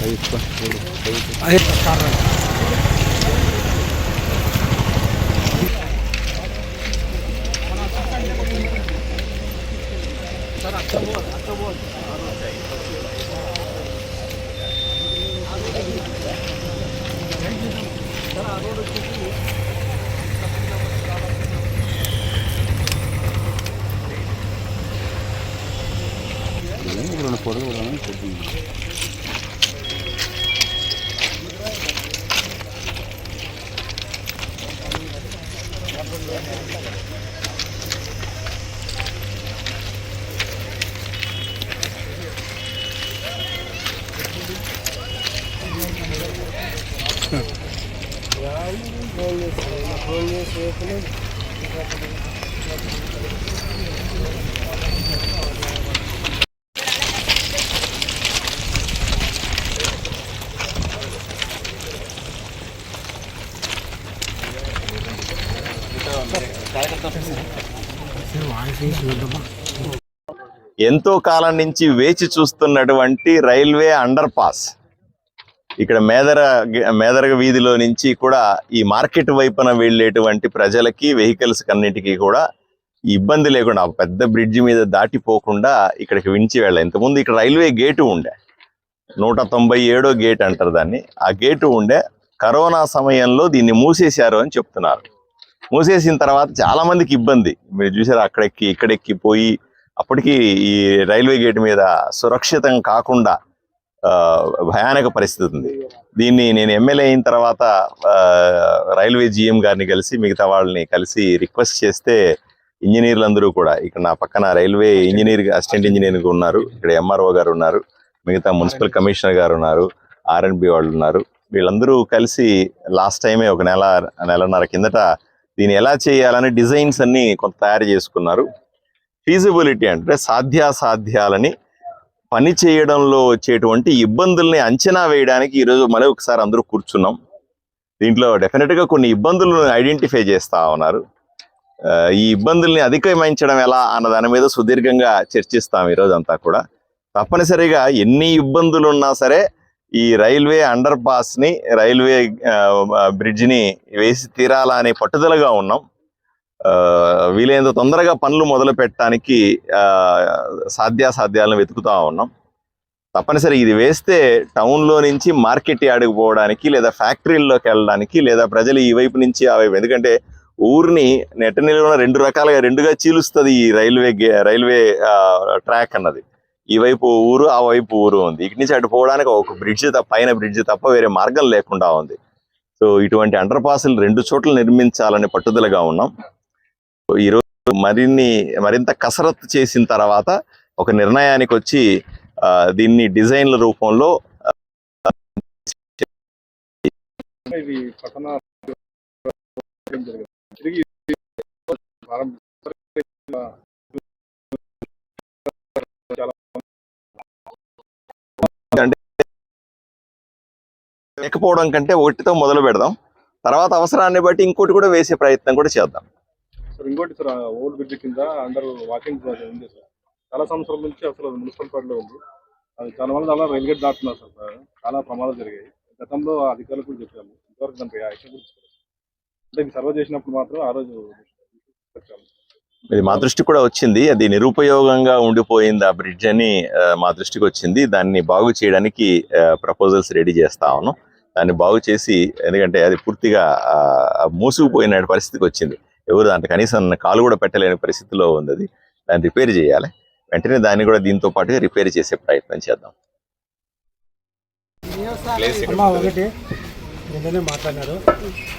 Kayıp bak. Kayıp. Ayıp karnım. Sana doğru போடுறது ஒரு ஒன்று போடுறது ஒரு ஒன்று போட்டுங்க Thank you. ఎంతో కాలం నుంచి వేచి చూస్తున్నటువంటి రైల్వే అండర్ పాస్ ఇక్కడ మేదర మేదరగ వీధిలో నుంచి కూడా ఈ మార్కెట్ వైపున వెళ్ళేటువంటి ప్రజలకి వెహికల్స్ కన్నిటికీ కూడా ఇబ్బంది లేకుండా పెద్ద బ్రిడ్జి మీద దాటిపోకుండా ఇక్కడికి వించి వెళ్ళాలి. ఇంతకుముందు ఇక్కడ రైల్వే గేటు ఉండే. నూట తొంభై ఏడో గేట్ అంటారు దాన్ని. ఆ గేటు ఉండే. కరోనా సమయంలో దీన్ని మూసేశారు అని చెప్తున్నారు. మూసేసిన తర్వాత చాలా మందికి ఇబ్బంది. మీరు చూసారు అక్కడెక్కి ఇక్కడెక్కి పోయి అప్పటికి ఈ రైల్వే గేట్ మీద సురక్షితం కాకుండా ఆ, భయానక పరిస్థితి ఉంది. దీన్ని నేను ఎమ్మెల్యే అయిన తర్వాత ఆ, రైల్వే జిఎం గారిని కలిసి మిగతా వాళ్ళని కలిసి రిక్వెస్ట్ చేస్తే ఇంజనీర్లు అందరూ కూడా ఇక్కడ నా పక్కన రైల్వే ఇంజనీర్ అసిస్టెంట్ ఇంజనీర్ ఉన్నారు ఇక్కడ ఎంఆర్ఓ గారు ఉన్నారు మిగతా మున్సిపల్ కమిషనర్ గారు ఉన్నారు ఆర్ఎండ్బి వాళ్ళు ఉన్నారు. వీళ్ళందరూ కలిసి లాస్ట్ టైమే ఒక నెల నెలన్నర కిందట దీన్ని ఎలా చేయాలని డిజైన్స్ అన్ని కొంత తయారు చేసుకున్నారు. ఫీజిబిలిటీ అంటే సాధ్యాసాధ్యాలని పని చేయడంలో వచ్చేటువంటి ఇబ్బందుల్ని అంచనా వేయడానికి ఈరోజు మళ్ళీ ఒకసారి అందరూ కూర్చున్నాం. దీంట్లో డెఫినెట్గా కొన్ని ఇబ్బందులను ఐడెంటిఫై చేస్తా ఉన్నారు. ఈ ఇబ్బందుల్ని అధిగమించడం ఎలా అన్న దాని మీద సుదీర్ఘంగా చర్చిస్తాం ఈరోజు అంతా కూడా. తప్పనిసరిగా ఎన్ని ఇబ్బందులు ఉన్నా సరే ఈ రైల్వే అండర్ పాస్ని రైల్వే బ్రిడ్జ్ని వేసి తీరాలా అనే పట్టుదలగా ఉన్నాం. వీలైనంత తొందరగా పనులు మొదలు పెట్టడానికి సాధ్యాసాధ్యాలను వెతుకుతా ఉన్నాం. తప్పనిసరి ఇది వేస్తే టౌన్లో నుంచి మార్కెట్ యార్డ్కి పోవడానికి లేదా ఫ్యాక్టరీల్లోకి వెళ్ళడానికి లేదా ప్రజలు ఈ వైపు నుంచి ఆ వైపు ఎందుకంటే ఊరిని నెట్ట నిలువన రెండు రకాలుగా రెండుగా చీలుస్తుంది ఈ రైల్వే రైల్వే ట్రాక్ అన్నది. ఈ వైపు ఊరు ఆ వైపు ఊరు ఉంది. ఇటు నుంచి అటు పోవడానికి ఒక బ్రిడ్జ్ తప్ప పైన బ్రిడ్జ్ తప్ప వేరే మార్గం లేకుండా ఉంది. సో ఇటువంటి అండర్ పాస్లు రెండు చోట్ల నిర్మించాలని పట్టుదలగా ఉన్నాం. ఈరోజు మరిన్ని మరింత కసరత్తు చేసిన తర్వాత ఒక నిర్ణయానికి వచ్చి ఆ, దీన్ని డిజైన్ల రూపంలో లేకపోవడం కంటే ఒకటితో మొదలు పెడదాం. తర్వాత అవసరాన్ని బట్టి ఇంకోటి కూడా వేసే ప్రయత్నం కూడా చేద్దాం. సార్ ఇంకోటి సార్ ఓల్డ్ బ్రిడ్జ్ కింద అందరూ వాకింగ్ ఉంది సార్. చాలా సంవత్సరాల నుంచి అసలు మున్సిపల్ పరిధిలో ఉంది. అది చాలా మంది అలా రైలు గేట్ దాటుతున్నారు సార్ చాలా ప్రమాదాలు జరిగాయి. గతంలో అధికారులు కూడా చెప్పాము. ఇంతవరకు యాక్షన్ తీసుకోలేదు. అంటే ఇది సర్వ్ చేసినప్పుడు మాత్రం ఆ రోజు ఇది మా దృష్టికి కూడా వచ్చింది. అది నిరుపయోగంగా ఉండిపోయింది ఆ బ్రిడ్జ్ అని మా దృష్టికి వచ్చింది. దాన్ని బాగు చేయడానికి ప్రపోజల్స్ రెడీ చేస్తా ఉన్నాం. దాన్ని బాగు చేసి ఎందుకంటే అది పూర్తిగా ఆ, మూసుకుపోయిన పరిస్థితికి వచ్చింది. ఎవరు దాంట్లో కనీసం కాలు కూడా పెట్టలేని పరిస్థితిలో ఉంది అది. దాన్ని రిపేర్ చేయాలి. వెంటనే దాన్ని కూడా దీంతో పాటుగా రిపేర్ చేసే ప్రయత్నం చేద్దాం. ఒకటి. నిన్ననే మాట్లాడినారు.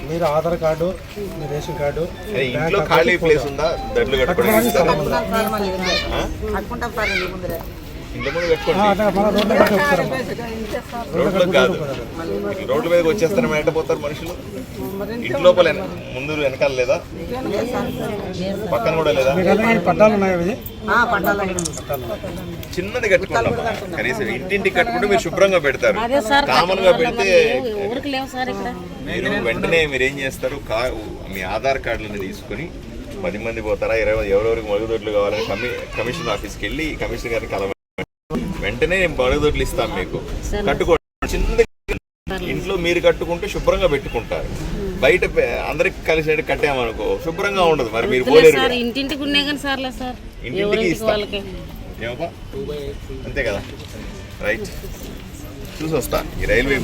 మీరు ఆధార్ కార్డు మీ రేషన్ కార్డు ఇంట్లో ఖాళీ ప్లేస్ ఉందా? దడ్లు కట్టుకోవడానికి కట్టుకుంటాం సార్ ఇంటి ముందరే ఇంట్లో ముందు ఆ, పెట్టుకోండి అట్లా మన రోడ్లో పెట్టి వస్తారమ్మా రోడ్లో కాదు రోడ్ల మీదకి వచ్చేస్తారు మేట పోతారు మనుషులు. ఇంటి లోపల ముందు వెనకాల లేదా? పక్కన కూడా లేదా? చిన్నది కట్టుకుంటాం కనీసం ఇంటింటి కట్టుకుంటే మీరు శుభ్రంగా పెడతారు. కామన్గా పెడితే మీరు వెంటనే మీరు ఏం చేస్తారు? మీ ఆధార్ కార్డులను తీసుకొని పది మంది పోతారా? ఇరవై ఎవరెవరికి మరుగుదొడ్లు కావాలని కమి కమిషన్ ఆఫీస్కి వెళ్ళి కమిషనర్ గారిని కలవ వెంటనే నేను మరుగుదొడ్లు ఇస్తాను మీకు. కట్టుకోండి. చిన్న ఇంట్లో మీరు కట్టుకుంటే శుభ్రంగా పెట్టుకుంటారు. బయట అందరికి కలిసి కట్టామనుకో శుభ్రంగా ఉండదు. మరి మీరు పోలేరు సార్ కూడా. ఇంటింటికి ఉన్నాయి కానీ సార్లే సార్. ఇంటింటికి ఎవరింటికి ఇస్తాం. వాళ్ళకి. ఏమబ్బా? అంతే కదా. రైట్. చూసి వస్తా ఈ రైల్వే